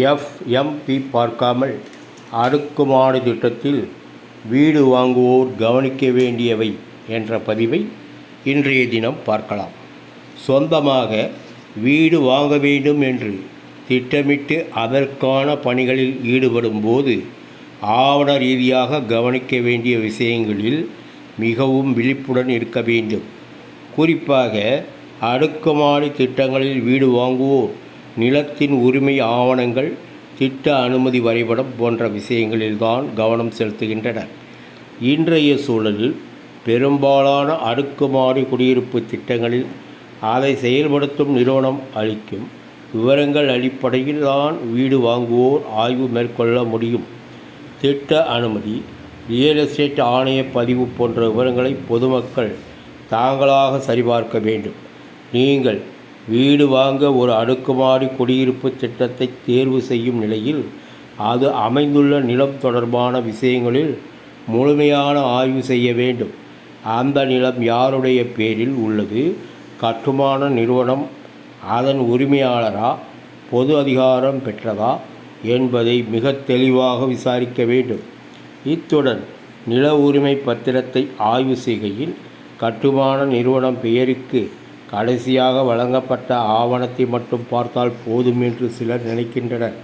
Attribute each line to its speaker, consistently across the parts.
Speaker 1: FMB பார்க்காமல் அடுக்குமாடு திட்டத்தில் வீடு வாங்குவோர் கவனிக்க வேண்டியவை என்ற பதிவை இன்றைய தினம் பார்க்கலாம். சொந்தமாக வீடு வாங்க வேண்டும் என்று திட்டமிட்டு அதற்கான பணிகளில் ஈடுபடும் போது ஆவண ரீதியாக கவனிக்க வேண்டிய விஷயங்களில் மிகவும் விழிப்புடன் இருக்க வேண்டும். குறிப்பாக அடுக்குமாடி திட்டங்களில் வீடு வாங்குவோர் நிலத்தின் உரிமை ஆவணங்கள் திட்ட அனுமதி வரைபடம் போன்ற விஷயங்களில்தான் கவனம் செலுத்துகின்றனர் இன்றைய சூழலில் பெரும்பாலான அடுக்குமாடி குடியிருப்பு திட்டங்களில் அதை செயல்படுத்தும் நிறுவனம் அளிக்கும் விவரங்கள் அடிப்படையில் தான் வீடு வாங்குவோர் ஆய்வு மேற்கொள்ள முடியும். திட்ட அனுமதி ரியல் எஸ்டேட் ஆணைய பதிவு போன்ற விவரங்களை பொதுமக்கள் தாங்களாக சரிபார்க்க வேண்டும். நீங்கள் வீடு வாங்க ஒரு அடுக்குமாடி குடியிருப்பு திட்டத்தை தேர்வு செய்யும் நிலையில் அது அமைந்துள்ள நிலம் தொடர்பான விஷயங்களில் முழுமையான ஆய்வு செய்ய வேண்டும். அந்த நிலம் யாருடைய பேரில் உள்ளது? கட்டுமான நிறுவனம் அதன் உரிமையாளரா? பொது அதிகாரம் பெற்றதா? என்பதை மிக தெளிவாக விசாரிக்க வேண்டும். இத்துடன் நில உரிமை பத்திரத்தை ஆய்வு செய்கையில் கட்டுமான நிறுவனம் பெயருக்கு கடைசியாக வழங்கப்பட்ட ஆவணத்தை மட்டும் பார்த்தால் போதும் என்று சிலர் நினைக்கின்றனர்.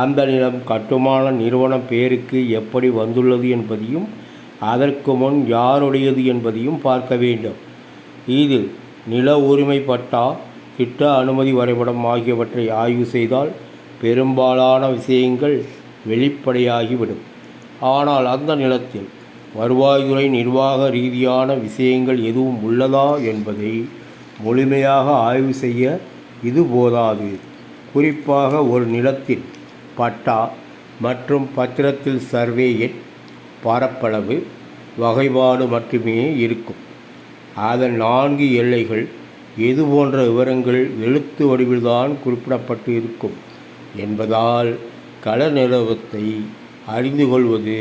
Speaker 1: அந்த நிலம் கட்டுமான நிறுவனம் பேருக்கு எப்படி வந்துள்ளது என்பதையும் அதற்கு முன் யாருடையது என்பதையும் பார்க்க வேண்டும். இதில் நில உரிமை பட்டா திட்ட அனுமதி வரைபடம் ஆகியவற்றை ஆய்வு செய்தால் பெரும்பாலான விஷயங்கள் வெளிப்படையாகிவிடும். ஆனால் அந்த நிலத்தில் வருவாய்த்துறை நிர்வாக ரீதியான விஷயங்கள் எதுவும் உள்ளதா என்பதை முழுமையாக ஆய்வு செய்ய இது போதாது. குறிப்பாக ஒரு நிலத்தில் பட்டா மற்றும் பத்திரத்தில் சர்வே எண் பரப்பளவு வகைப்பாடு மட்டுமே இருக்கும். அதன் நான்கு எல்லைகள் எது போன்ற விவரங்கள் எழுத்து வடிவில்தான் குறிப்பிடப்பட்டு இருக்கும் என்பதால் கள நிலவத்தை அறிந்து கொள்வது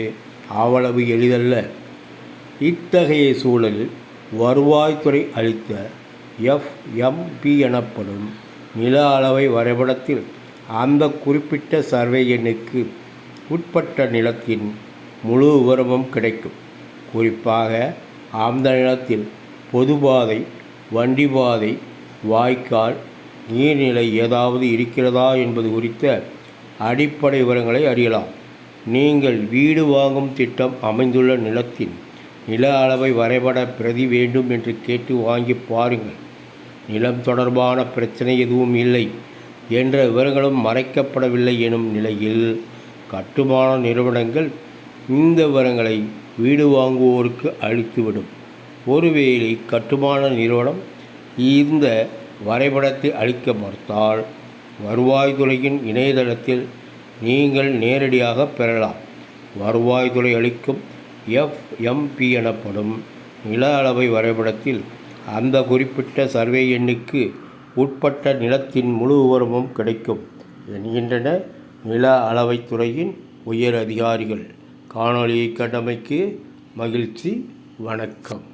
Speaker 1: அவ்வளவு எளிதல்ல. இத்தகைய சூழலில் வருவாய்த்துறை அளித்த எஃப்எம்பி எனப்படும் நில அளவை வரைபடத்தில் அந்த குறிப்பிட்ட சர்வே எண்ணுக்கு உட்பட்ட நிலத்தின் முழு விவரமும் கிடைக்கும். குறிப்பாக அந்த நிலத்தில் பொதுபாதை பாதை வாய்க்கால் நீர்நிலை ஏதாவது இருக்கிறதா என்பது குறித்த அடிப்படை விவரங்களை அறியலாம். நீங்கள் வீடு வாங்கும் திட்டம் அமைந்துள்ள நிலத்தின் நில அளவை வரைபட பிரதி வேண்டும் என்று கேட்டு வாங்கி பாருங்கள். நிலம் தொடர்பான பிரச்சனை எதுவும் இல்லை என்ற விவரங்களும் மறைக்கப்படவில்லை எனும் நிலையில் கட்டுமான நிறுவனங்கள் இந்த விவரங்களை வீடு வாங்குவோருக்கு அளித்துவிடும். ஒருவேளை கட்டுமான நிறுவனம் இந்த வரைபடத்தை அளிக்க மறுத்தால் வருவாய்த்துறையின் இணையதளத்தில் நீங்கள் நேரடியாக பெறலாம். வருவாய்த்துறை அளிக்கும் எஃப்எம்பி எனப்படும் நில அளவை வரைபடத்தில் அந்த குறிப்பிட்ட சர்வே எண்ணுக்கு உட்பட்ட நிலத்தின் முழு விவரமும் கிடைக்கும். என்கின்றன நில அளவைத்துறையின் உயர் அதிகாரிகள். காணொலியை கண்டமைக்கு மகிழ்ச்சி வணக்கம்.